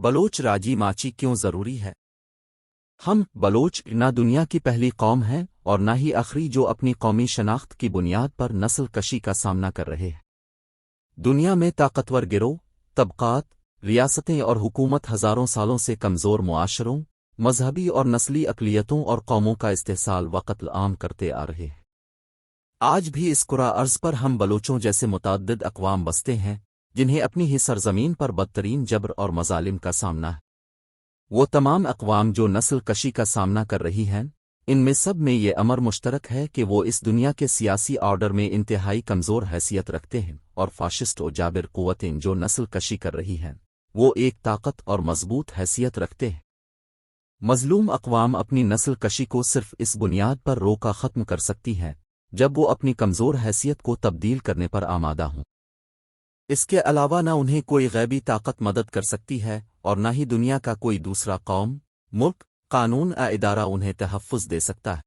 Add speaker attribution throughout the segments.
Speaker 1: بلوچ راجی ماچی کیوں ضروری ہے؟ ہم بلوچ نہ دنیا کی پہلی قوم ہیں اور نہ ہی آخری جو اپنی قومی شناخت کی بنیاد پر نسل کشی کا سامنا کر رہے ہیں۔ دنیا میں طاقتور گروہ، طبقات، ریاستیں اور حکومت ہزاروں سالوں سے کمزور معاشروں، مذہبی اور نسلی اقلیتوں اور قوموں کا استحصال و قتل عام کرتے آ رہے ہیں۔ آج بھی اس قرا عرض پر ہم بلوچوں جیسے متعدد اقوام بستے ہیں۔ جنہیں اپنی ہی سرزمین پر بدترین جبر اور مظالم کا سامنا ہے۔ وہ تمام اقوام جو نسل کشی کا سامنا کر رہی ہیں، ان میں سب میں یہ امر مشترک ہے کہ وہ اس دنیا کے سیاسی آرڈر میں انتہائی کمزور حیثیت رکھتے ہیں اور فاشسٹ و جابر قوتیں جو نسل کشی کر رہی ہیں، وہ ایک طاقت اور مضبوط حیثیت رکھتے ہیں۔ مظلوم اقوام اپنی نسل کشی کو صرف اس بنیاد پر روکا ختم کر سکتی ہیں، جب وہ اپنی کمزور حیثیت کو تبدیل کرنے پر آمادہ ہوں۔ اس کے علاوہ نہ انہیں کوئی غیبی طاقت مدد کر سکتی ہے اور نہ ہی دنیا کا کوئی دوسرا قوم، ملک، قانون یا ادارہ انہیں تحفظ دے سکتا ہے۔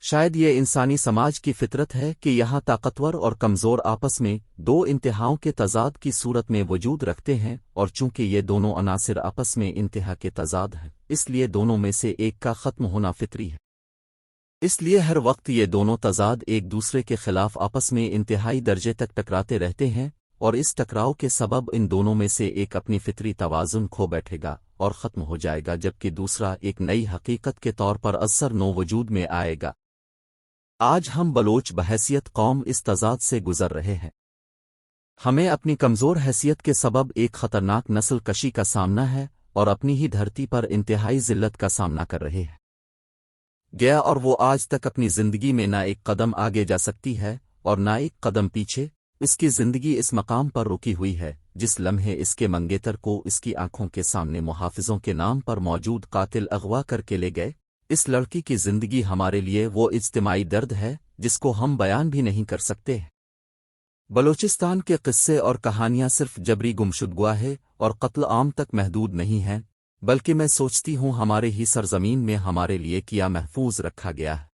Speaker 1: شاید یہ انسانی سماج کی فطرت ہے کہ یہاں طاقتور اور کمزور آپس میں دو انتہاؤں کے تضاد کی صورت میں وجود رکھتے ہیں اور چونکہ یہ دونوں عناصر آپس میں انتہا کے تضاد ہیں، اس لیے دونوں میں سے ایک کا ختم ہونا فطری ہے۔ اس لیے ہر وقت یہ دونوں تضاد ایک دوسرے کے خلاف آپس میں انتہائی درجے تک ٹکراتے رہتے ہیں۔ اور اس ٹکراؤ کے سبب ان دونوں میں سے ایک اپنی فطری توازن کھو بیٹھے گا اور ختم ہو جائے گا، جبکہ دوسرا ایک نئی حقیقت کے طور پر اثر نو وجود میں آئے گا۔ آج ہم بلوچ بحیثیت قوم اس تضاد سے گزر رہے ہیں۔ ہمیں اپنی کمزور حیثیت کے سبب ایک خطرناک نسل کشی کا سامنا ہے اور اپنی ہی دھرتی پر انتہائی ذلت کا سامنا کر رہے ہیں۔ گیا اور وہ آج تک اپنی زندگی میں نہ ایک قدم آگے جا سکتی ہے اور نہ ایک قدم پیچھے اس کی زندگی اس مقام پر رکی ہوئی ہے، جس لمحے اس کے منگیتر کو اس کی آنکھوں کے سامنے محافظوں کے نام پر موجود قاتل اغوا کر کے لے گئے۔ اس لڑکی کی زندگی ہمارے لیے وہ اجتماعی درد ہے، جس کو ہم بیان بھی نہیں کر سکتے۔ بلوچستان کے قصے اور کہانیاں صرف جبری گمشدگوا ہے اور قتل عام تک محدود نہیں ہیں، بلکہ میں سوچتی ہوں ہمارے ہی سرزمین میں ہمارے لیے کیا محفوظ رکھا گیا۔ ہے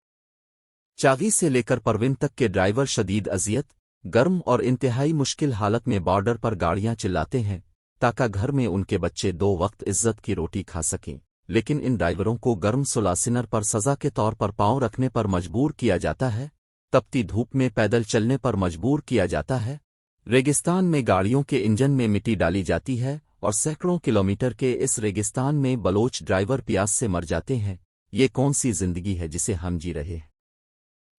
Speaker 1: چاغی سے لے کر پروین تک کے ڈرائیور شدید اذیت گرم اور انتہائی مشکل حالت میں بارڈر پر گاڑیاں چلاتے ہیں تاکہ گھر میں ان کے بچے دو وقت عزت کی روٹی کھا سکیں۔ لیکن ان ڈرائیوروں کو گرم سلاسنر پر سزا کے طور پر پاؤں رکھنے پر مجبور کیا جاتا ہے، تپتی دھوپ میں پیدل چلنے پر مجبور کیا جاتا ہے۔ ریگستان میں گاڑیوں کے انجن میں مٹی ڈالی جاتی ہے اور سینکڑوں کلومیٹر کے اس ریگستان میں بلوچ ڈرائیور پیاس سے مر جاتے ہیں۔ یہ کون سی زندگی ہے جسے ہم جی رہے ہیں؟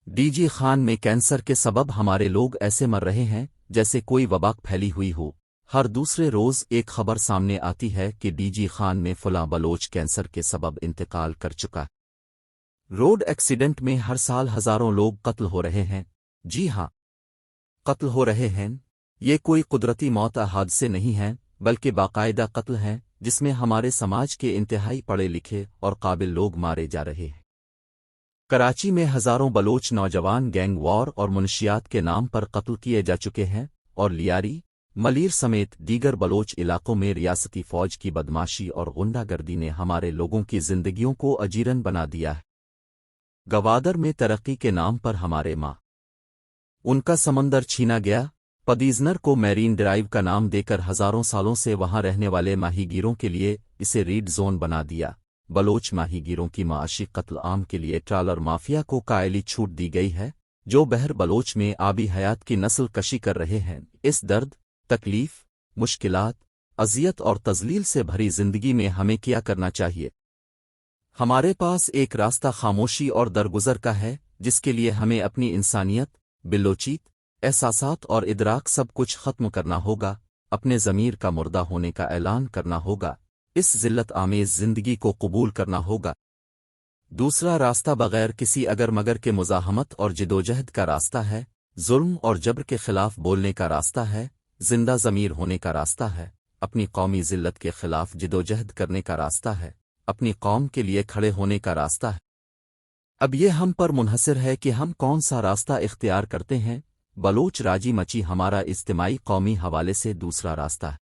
Speaker 1: ڈی جی خان میں کینسر کے سبب ہمارے لوگ ایسے مر رہے ہیں جیسے کوئی وباک پھیلی ہوئی ہو۔ ہر دوسرے روز ایک خبر سامنے آتی ہے کہ ڈی جی خان میں فلاں بلوچ کینسر کے سبب انتقال کر چکا۔ روڈ ایکسیڈنٹ میں ہر سال ہزاروں لوگ قتل ہو رہے ہیں۔ جی ہاں۔ قتل ہو رہے ہیں۔ یہ کوئی قدرتی موت حادثے نہیں ہیں بلکہ باقاعدہ قتل ہیں جس میں ہمارے سماج کے انتہائی پڑھے لکھے اور قابل لوگ مارے جا رہے ہیں۔ کراچی میں ہزاروں بلوچ نوجوان گینگ وار اور منشیات کے نام پر قتل کیے جا چکے ہیں اور لیاری، ملیر سمیت دیگر بلوچ علاقوں میں ریاستی فوج کی بدماشی اور غنڈہ گردی نے ہمارے لوگوں کی زندگیوں کو اجیرن بنا دیا ہے۔ گوادر میں ترقی کے نام پر ہمارے ماں۔ ان کا سمندر چھینا گیا، پدیزنر کو میرین ڈرائیو کا نام دے کر ہزاروں سالوں سے وہاں رہنے والے ماہی گیروں کے لیے اسے ریڈ زون بنا دیا۔ بلوچ ماہی گیروں کی معاشی قتل عام کے لیے ٹرالر مافیا کو قائلی چھوٹ دی گئی ہے، جو بہر بلوچ میں آبی حیات کی نسل کشی کر رہے ہیں۔ اس درد، تکلیف، مشکلات، اذیت اور تزلیل سے بھری زندگی میں ہمیں کیا کرنا چاہیے؟ ہمارے پاس ایک راستہ خاموشی اور درگزر کا ہے، جس کے لیے ہمیں اپنی انسانیت، بلوچیت، احساسات اور ادراک سب کچھ ختم کرنا ہوگا، اپنے ضمیر کا مردہ ہونے کا اعلان کرنا ہوگا۔ اس ذلت آمیز زندگی کو قبول کرنا ہوگا۔ دوسرا راستہ بغیر کسی اگر مگر کے مزاحمت اور جدوجہد کا راستہ ہے، ظلم اور جبر کے خلاف بولنے کا راستہ ہے، زندہ ضمیر ہونے کا راستہ ہے، اپنی قومی ذلت کے خلاف جدوجہد کرنے کا راستہ ہے، اپنی قوم کے لیے کھڑے ہونے کا راستہ ہے۔ اب یہ ہم پر منحصر ہے کہ ہم کون سا راستہ اختیار کرتے ہیں، بلوچ راجی مچی ہمارا اجتماعی قومی حوالے سے دوسرا راستہ۔ ہے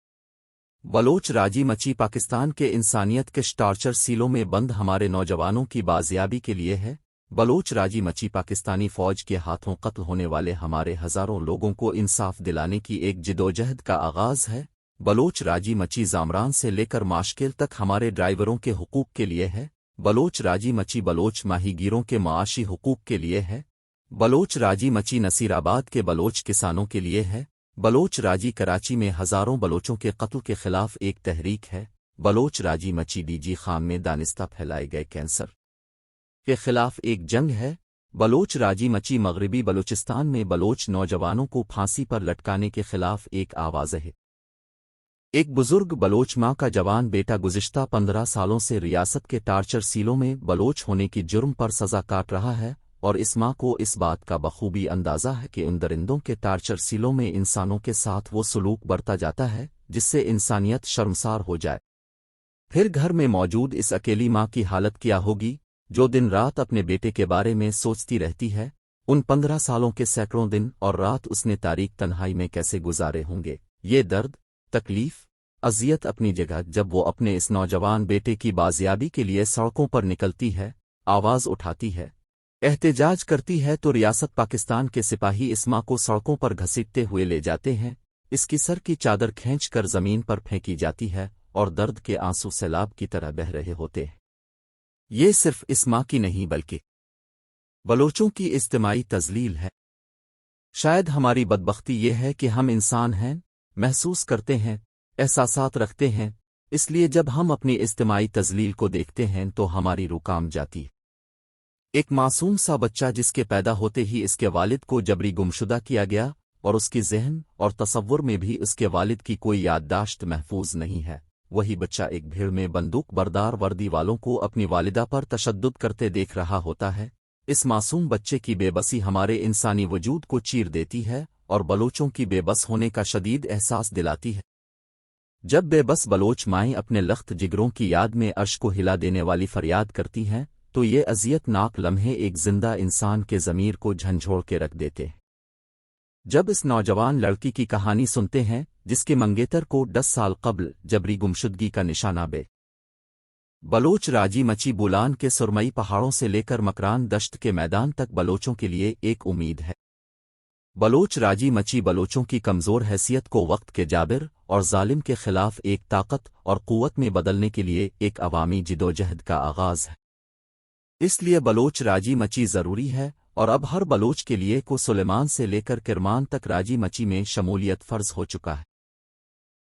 Speaker 1: بلوچ راجی مچی پاکستان کے انسانیت کے سٹارچر سیلوں میں بند ہمارے نوجوانوں کی بازیابی کے لیے ہے۔ بلوچ راجی مچی پاکستانی فوج کے ہاتھوں قتل ہونے والے ہمارے ہزاروں لوگوں کو انصاف دلانے کی ایک جدوجہد کا آغاز ہے۔ بلوچ راجی مچی زامران سے لے کر ماشکل تک ہمارے ڈرائیوروں کے حقوق کے لیے ہے۔ بلوچ راجی مچی بلوچ ماہی گیروں کے معاشی حقوق کے لیے ہے۔ بلوچ راجی مچی نصیر آباد کے بلوچ کسانوں کے لیے ہے۔ بلوچ راجی کراچی میں ہزاروں بلوچوں کے قتل کے خلاف ایک تحریک ہے۔ بلوچ راجی مچی ڈی جی خام میں دانستہ پھیلائے گئے کینسر کے خلاف ایک جنگ ہے۔ بلوچ راجی مچی مغربی بلوچستان میں بلوچ نوجوانوں کو پھانسی پر لٹکانے کے خلاف ایک آواز ہے۔ ایک بزرگ بلوچ ماں کا جوان بیٹا گزشتہ پندرہ سالوں سے ریاست کے ٹارچر سیلوں میں بلوچ ہونے کی جرم پر سزا کاٹ رہا ہے۔ اور اس ماں کو اس بات کا بخوبی اندازہ ہے کہ ان درندوں کے ٹارچر سیلوں میں انسانوں کے ساتھ وہ سلوک برتا جاتا ہے، جس سے انسانیت شرمسار ہو جائے۔ پھر گھر میں موجود اس اکیلی ماں کی حالت کیا ہوگی، جو دن رات اپنے بیٹے کے بارے میں سوچتی رہتی ہے، ان پندرہ سالوں کے سینکڑوں دن اور رات اس نے تاریخ تنہائی میں کیسے گزارے ہوں گے؟ یہ درد، تکلیف، اذیت اپنی جگہ جب وہ اپنے اس نوجوان بیٹے کی بازیابی کے لیے سڑکوں پر نکلتی ہے، آواز اٹھاتی ہے۔ احتجاج کرتی ہے تو ریاست پاکستان کے سپاہی اس ماں کو سڑکوں پر گھسیٹتے ہوئے لے جاتے ہیں۔ اس کی سر کی چادر کھینچ کر زمین پر پھینکی جاتی ہے اور درد کے آنسو سیلاب کی طرح بہ رہے ہوتے ہیں۔ یہ صرف اس ماں کی نہیں بلکہ بلوچوں کی اجتماعی تزلیل ہے۔ شاید ہماری بدبختی یہ ہے کہ ہم انسان ہیں، محسوس کرتے ہیں، احساسات رکھتے ہیں۔ اس لیے جب ہم اپنی اجتماعی تزلیل کو دیکھتے ہیں تو ہماری رکام جاتی ہے۔ ایک معصوم سا بچہ جس کے پیدا ہوتے ہی اس کے والد کو جبری گمشدہ کیا گیا اور اس کی ذہن اور تصور میں بھی اس کے والد کی کوئی یادداشت محفوظ نہیں ہے۔ وہی بچہ ایک بھیڑ میں بندوق بردار وردی والوں کو اپنی والدہ پر تشدد کرتے دیکھ رہا ہوتا ہے۔ اس معصوم بچے کی بے بسی ہمارے انسانی وجود کو چیر دیتی ہے اور بلوچوں کی بے بس ہونے کا شدید احساس دلاتی ہے۔ جب بے بس بلوچ مائیں اپنے لخت جگروں کی یاد میں عرش کو ہلا دینے والی فریاد کرتی ہیں تو یہ اذیت ناک لمحے ایک زندہ انسان کے ضمیر کو جھنجھوڑ کے رکھ دیتے۔ جب اس نوجوان لڑکی کی کہانی سنتے ہیں، جس کے منگیتر کو دس سال قبل جبری گمشدگی کا نشانہ بے۔ بلوچ راجی مچی بولان کے سرمئی پہاڑوں سے لے کر مکران دشت کے میدان تک بلوچوں کے لیے ایک امید ہے۔ بلوچ راجی مچی بلوچوں کی کمزور حیثیت کو وقت کے جابر اور ظالم کے خلاف ایک طاقت اور قوت میں بدلنے کے لیے ایک عوامی جدوجہد کا آغاز ہے۔ اس لیے بلوچ راجی مچی ضروری ہے اور اب ہر بلوچ کے لیے کو سلیمان سے لے کر کرمان تک راجی مچی میں شمولیت فرض ہو چکا ہے۔